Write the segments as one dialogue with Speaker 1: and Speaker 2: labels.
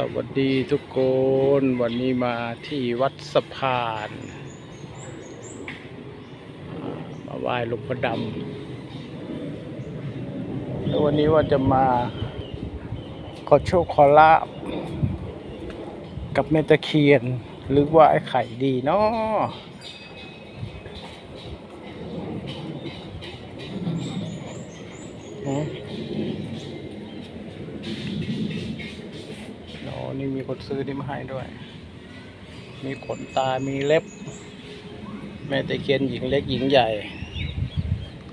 Speaker 1: สวัสดีทุกคน วันนี้มาที่วัดสะพาน มาไหว้หลวงพ่อดำแล้ววันนี้ว่าจะมาขอโชคขอลาบกับแม่ตะเคียน หรือว่าไอ้ไข่ดีเนาะ คนซื้อนี่มาให้ด้วย มีขนตา มีเล็บ แม่ตะเคียนหญิงเล็กหญิงใหญ่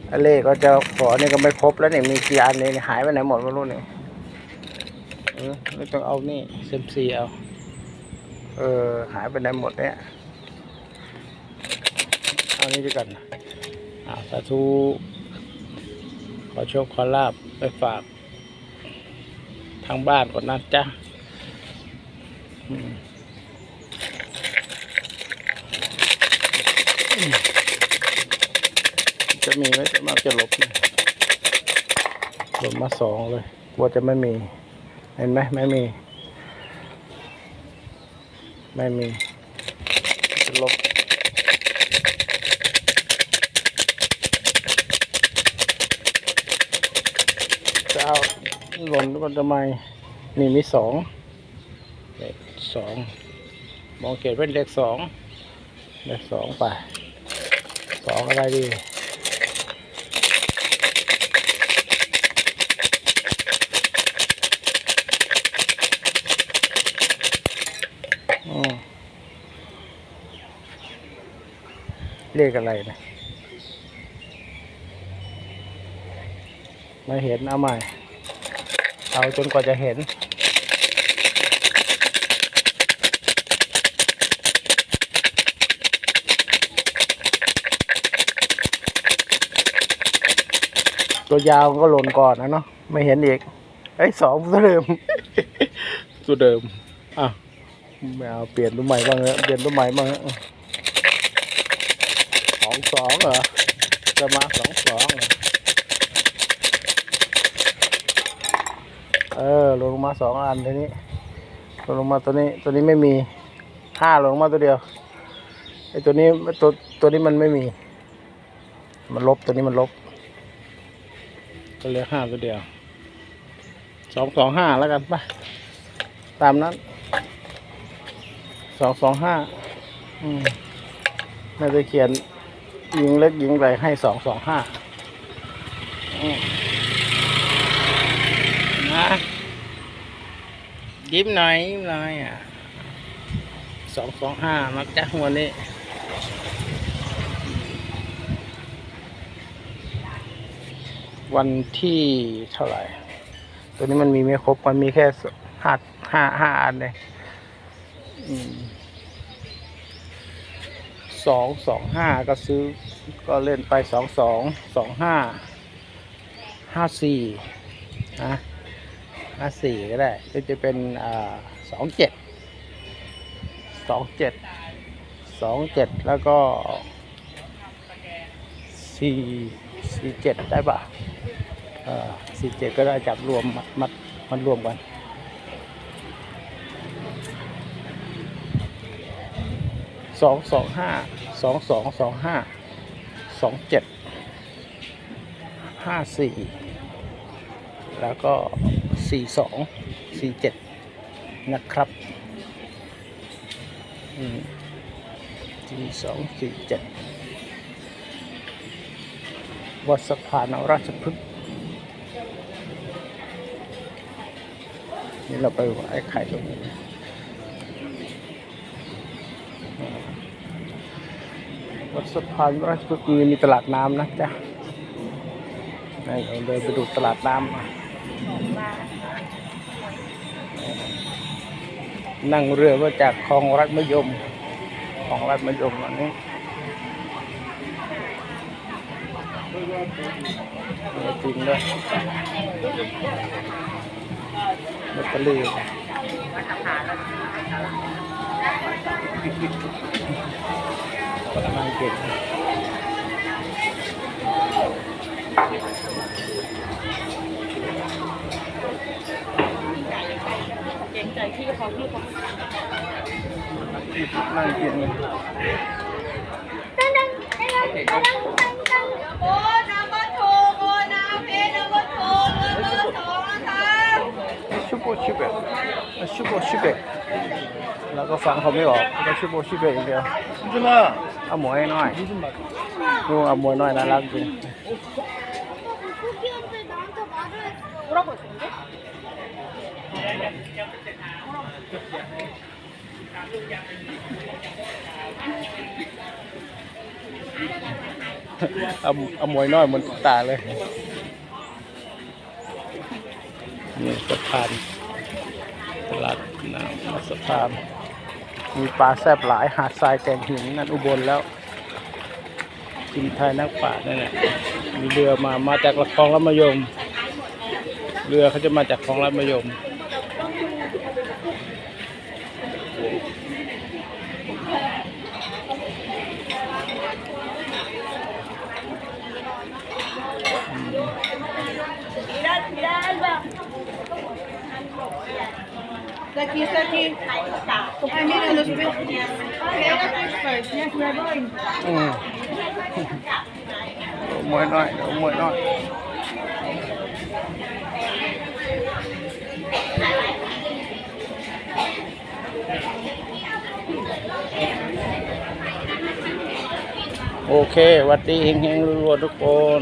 Speaker 1: อเลขก็จะขอนี่ก็ไม่ครบแล้วเนี่ยมีกี่อันเนี่ยหายไปไหนหมดไม่รู้เนี่ยเออไม่ต้องเอานี่เซมซีเอา เออ หายไปไหนหมดเนี่ย เอานี่ดีกันอ่าสาธุขอโชคขอลาบไปฝากทางบ้านก่อนนะจ๊ะ จะมีไหมจะมากจะลบนะลบมาสองเลยกลัวจะไม่มี เห็นไหมไม่มี ไม่มีจะลบจะเอาหล่นก็ทำไมนี่มีสอง สองมองเกตเป็นเลขสองเลขสองไปสองอะไรดีเลขอะไรนะไม่เห็นเอาใหม่ เอาจนกว่าจะเห็น ตัวยาวก็หล่นก่อนนะเนาะไม่เห็นอีกไอ้ยสองตัวเดิม ตัวเดิมอะไม่เอาเปลี่ยนตัวใหม่บ้างเถอะเปลี่ยนตัวใหม่บ้างเถอะสองสองเหรอจะมาสองสองเหรอเออลงมาสองอันทีนี้ลงมาตัวนี้ตัวนี้ไม่มีห้าลงมาตัวเดียวไอ้ตัวนี้ตัวตัวนี้มันไม่มี มันลบตัวนี้มันลบ ก็เหลือห้าตัวเดียวสองสองห้าแล้วกันไปตามนั้นสองสองห้าอืมแม่ตะเขียนยิงเล็กยิงใหญ่ให้สองสองห้านะยิ้มหน่อยยิ้มหน่อยอะสองสองห้ามักจะหัวนี้ วันที่เท่าไหร่ ตัวนี้มันมีไม่ครบ มันมีแค่ห้าห้าห้าอันเลยสองสองห้าก็ซื้อก็เล่นไปสองสองสองห้าห้าสี่นะห้าสี่ก็ได้ก็จะเป็นสองเจ็ดสองเจ็ดสองเจ็ดแล้วก็สี่สี่เจ็ดได้ป่ะ สี่เจ็ดก็ได้จับรวมมัดมัดมันรวมกันสองสองห้าสองสองสองห้าสองเจ็ดห้าสี่แล้วก็สี่สองสี่เจ็ดนะครับสี่สองสี่เจ็ดวัดสะพานราชพฤกษ์ นี่เราไปไอ้ไข่ตรงนี้วัดสะพานราชพฤกษ์มีตลาดน้ำนะจ๊ะนี่เราเดินไปดูตลาดน้ำมานั่งเรือมาจากคลองรัฐมยมคลองรัฐมยมอันนี้จริงด้วย แบตเตอรี่กำลังเก็บ
Speaker 2: รงใจที่เขาที่เขา
Speaker 1: นั่งกิน
Speaker 3: โอ้น้ำมันโถโอ้น้ำเพชรน้ำมันโถเงินเบอร์สองนะคะ
Speaker 1: ชู โบชิเบะชิโบชิเบะแล้วก็ฟังเขาไม่ออกก็ชิโบชิเบอย่างเดียวใช่ไหมเอาหมวยน้อยดูเอาหมวยน้อยน่ารักจริงอาอมวยน้อยมันตาเลยนี่สะพาน ตลาดน้ำสะพานมีปลาแซบหลายหาดทรายแกงหินนั่นอุบลแล้วกินไทยนักป่านั่นแหละมีเรือมามาจากคลองละมยม เรือเขาจะมาจากคลองละมยม
Speaker 3: Daqui, isso aqui. Ai, menina, deixa eu ver. Pega aqui, first. Yes, we're going.
Speaker 1: อืมเอาหมวยน้อยเอาหมวยน้อย โอเคหวัดดีเฮงๆรัวๆทุกคน